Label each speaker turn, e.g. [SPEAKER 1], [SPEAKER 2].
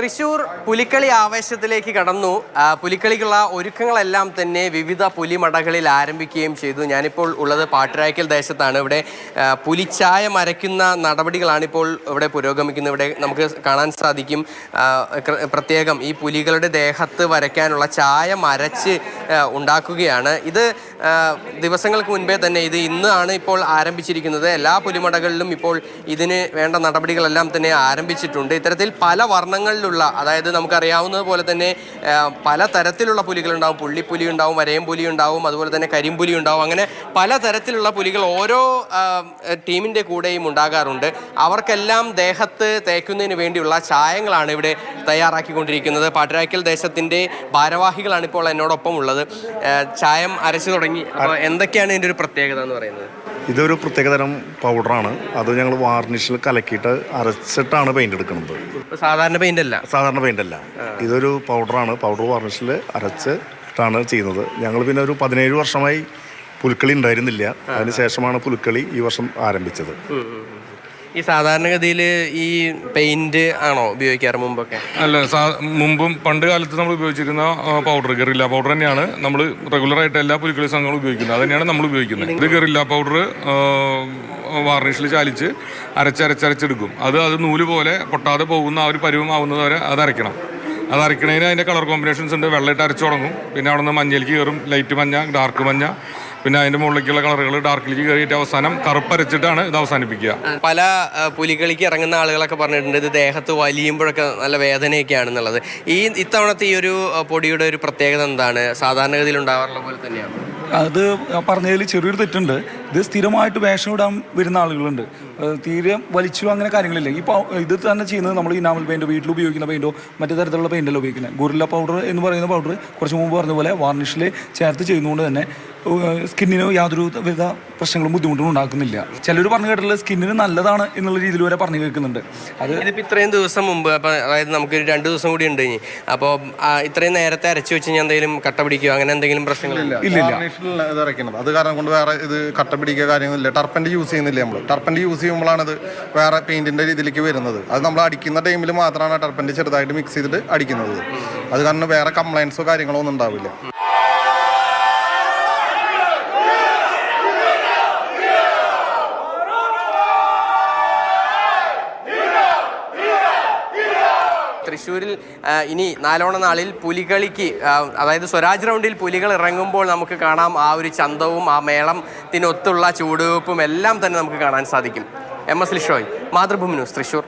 [SPEAKER 1] തൃശൂർ പുലിക്കളി ആവേശത്തിലേക്ക് കടന്നു. പുലിക്കളിക്കുള്ള ഒരുക്കങ്ങളെല്ലാം തന്നെ വിവിധ പുലിമടകളിൽ ആരംഭിക്കുകയും ചെയ്തു. ഞാനിപ്പോൾ ഉള്ളത് പാട്ടുരായ്ക്കൽ ദേശത്താണ്. ഇവിടെ പുലിച്ചായ മരയ്ക്കുന്ന നടപടികളാണ് ഇപ്പോൾ ഇവിടെ പുരോഗമിക്കുന്നത്. ഇവിടെ നമുക്ക് കാണാൻ സാധിക്കും. പ്രത്യേകം ഈ പുലികളുടെ ദേഹത്ത് വരയ്ക്കാനുള്ള ചായ മരച്ച് ഉണ്ടാക്കുകയാണ്. ഇത് ദിവസങ്ങൾക്ക് മുൻപേ തന്നെ ഇത് ഇന്നാണ് ഇപ്പോൾ ആരംഭിച്ചിരിക്കുന്നത്. എല്ലാ പുലിമടകളിലും ഇപ്പോൾ ഇതിന് വേണ്ട നടപടികളെല്ലാം തന്നെ ആരംഭിച്ചിട്ടുണ്ട്. ഇത്തരത്തിൽ പല വർണങ്ങളിലുള്ള അതായത് നമുക്കറിയാവുന്നത് പോലെ തന്നെ പല തരത്തിലുള്ള പുലികളുണ്ടാവും. പുള്ളിപ്പുലി ഉണ്ടാവും വരയം പുലി ഉണ്ടാവും അതുപോലെ തന്നെ കരിമ്പുലി ഉണ്ടാവും. അങ്ങനെ പല തരത്തിലുള്ള പുലികൾ ഓരോ ടീമിന്റെ കൂടെയും ഉണ്ടാകാറുണ്ട്. അവർക്കെല്ലാം ദേഹത്ത് തേക്കുന്നതിന് വേണ്ടിയുള്ള ചായങ്ങളാണ് ഇവിടെ തയ്യാറാക്കിക്കൊണ്ടിരിക്കുന്നത്. പാട്ടരാക്കൽ ദേശത്തിന്റെ ഭാരവാഹികളാണ് ഇപ്പോൾ എന്നോടൊപ്പം ഉള്ളത് ആ, ചായം അരച്ചു തുടങ്ങി. അപ്പോൾ എന്തൊക്കെയാണ് ഇതിന്റെ ഒരു പ്രത്യേകത എന്ന് പറയുന്നത്?
[SPEAKER 2] ഇതൊരു പ്രത്യേകതരം പൗഡറാണ് അത് ഞങ്ങൾ വാർണിഷിൽ കലക്കിയിട്ട് അരച്ചിട്ടാണ് പെയിന്റ് എടുക്കുന്നത്.
[SPEAKER 1] സാധാരണ പെയിന്റ് അല്ല.
[SPEAKER 2] സാധാരണ പെയിന്റ് അല്ല. ഇതൊരു പൗഡറാണ് പൗഡർ വാർണിഷിൽ അരച്ചിട്ടാണ് ചെയ്യുന്നത്. ഞങ്ങൾ പിന്നെ ഒരു പതിനേഴ് വർഷമായി പുൽക്കളി ഉണ്ടായിരുന്നില്ല. അതിന് ശേഷമാണ് പുൽക്കളി ഈ വർഷം ആരംഭിച്ചത്.
[SPEAKER 1] ഈ സാധാരണഗതിയിൽ ഈ പെയിന്റ് ആണോ ഉപയോഗിക്കാറ് മുമ്പൊക്കെ?
[SPEAKER 3] അല്ല മുമ്പും പണ്ട് കാലത്ത് നമ്മൾ ഉപയോഗിച്ചിരുന്ന പൗഡർ ഗറില്ല പൗഡർ തന്നെയാണ് നമ്മൾ റെഗുലറായിട്ട് എല്ലാ പുലിക്കളി സംഘങ്ങളും ഉപയോഗിക്കുന്നത്. അത് തന്നെയാണ് നമ്മൾ ഉപയോഗിക്കുന്നത്. ഇത് ഗറില്ല പൗഡർ വാർണിഷിൽ ചാലിച്ച് അരച്ചരച്ചരച്ചെടുക്കും. അത് അത് നൂൽ പോലെ പൊട്ടാതെ പോകുന്ന ആ ഒരു പരുവമാവുന്നത് വരെ അത് അരയ്ക്കണം. അത് അരയ്ക്കണതിന് അതിന്റെ കളർ കോമ്പിനേഷൻസ് ഉണ്ട്. വെള്ളയിട്ട് അരച്ചു തുടങ്ങും. പിന്നെ അവിടെ നിന്ന് മഞ്ഞയിലേക്ക് കയറും. ലൈറ്റ് മഞ്ഞ ഡാർക്ക് മഞ്ഞ. പിന്നെ അതിന്റെ മുകളിലേക്കുള്ള കളറുകൾ ഡാർക്കിലേക്ക് കയറിയിട്ട് അവസാനം കറുപ്പരച്ചിട്ടാണ് ഇത് അവസാനിപ്പിക്കുക.
[SPEAKER 1] പല പുലികളിക്ക് ഇറങ്ങുന്ന ആളുകളൊക്കെ പറഞ്ഞിട്ടുണ്ട് ഇത് ദേഹത്ത് വലിയുമ്പോഴൊക്കെ നല്ല വേദനയൊക്കെയാണെന്നുള്ളത്. ഈ ഇത്തവണത്തെ ഈ ഒരു പൊടിയുടെ ഒരു പ്രത്യേകത എന്താണ്? സാധാരണഗതിയിൽ ഉണ്ടാവാറുള്ള പോലെ തന്നെയാണ്?
[SPEAKER 4] അത് പറഞ്ഞതിൽ ചെറിയൊരു തെറ്റുണ്ട്. ഇത് സ്ഥിരമായിട്ട് വേഷം ഇടാൻ വരുന്ന ആളുകളുണ്ട്. തീരെ വലിച്ചു അങ്ങനെ കാര്യങ്ങളില്ല. ഈ ഇത് തന്നെ ചെയ്യുന്നത് നമ്മൾ ഇനാമൽ നാമൽ പെയിന്റോ വീട്ടിൽ ഉപയോഗിക്കുന്ന പെയിന്റോ മറ്റു തരത്തിലുള്ള പെയിന്റല്ല ഉപയോഗിക്കുന്നത്. ഗുരില്ല പൗഡർ എന്ന് പറയുന്ന പൗഡർ കുറച്ച് മുമ്പ് പറഞ്ഞ പോലെ വാർണിഷിൽ ചേർത്ത് ചെയ്യുന്നതുകൊണ്ട് തന്നെ സ്കിന്നിന് യാതൊരു വിധ പ്രശ്നങ്ങളും ബുദ്ധിമുട്ടും ഉണ്ടാക്കുന്നില്ല. ചിലർ പറഞ്ഞു കേട്ടിട്ടുള്ള സ്കിന്നിന് നല്ലതാണ് എന്നുള്ള രീതിയിൽ വരെ പറഞ്ഞു കേൾക്കുന്നുണ്ട്. അത്
[SPEAKER 1] ഇതിപ്പോൾ ഇത്രയും ദിവസം മുമ്പ് അപ്പം അതായത് നമുക്ക് ഒരു രണ്ട് ദിവസം കൂടി ഉണ്ട് ഇനി. അപ്പോൾ ഇത്രയും നേരത്തെ അരച്ചു വെച്ച് ഞാൻ എന്തെങ്കിലും കട്ട പിടിക്കുകയോ അങ്ങനെ എന്തെങ്കിലും പ്രശ്നങ്ങളില്ല
[SPEAKER 5] ഇല്ല ഇത് അരയ്ക്കുന്നത് അത് കാരണം കൊണ്ട് വേറെ ഇത് കട്ട പിടിക്കുക കാര്യങ്ങളില്ല ടർപ്പന്റെ യൂസ് ചെയ്യുന്നില്ല നമ്മൾ ടർപ്പന്റെ യൂസ് ചെയ്യുമ്പോഴാണ് അത് വേറെ പെയിന്റിന്റെ രീതിയിലേക്ക് വരുന്നത്. അത് നമ്മൾ അടിക്കുന്ന ടൈമിൽ മാത്രമാണ് ടർപ്പന്റെ ചെറുതായിട്ട് മിക്സ് ചെയ്തിട്ട് അടിക്കുന്നത്. അത് കാരണം വേറെ കംപ്ലൈൻസോ കാര്യങ്ങളോ ഒന്നും ഉണ്ടാവില്ല.
[SPEAKER 1] തൃശ്ശൂരിൽ ഇനി നാലോണ നാളിൽ പുലികളിക്ക് അതായത് സ്വരാജ് റൗണ്ടിൽ പുലികൾ ഇറങ്ങുമ്പോൾ നമുക്ക് കാണാം ആ ഒരു ചന്തവും ആ മേളത്തിനൊത്തുള്ള ചൂടുവെപ്പും എല്ലാം തന്നെ നമുക്ക് കാണാൻ സാധിക്കും. M S Lishoy Mathrubhumi news Thrissur.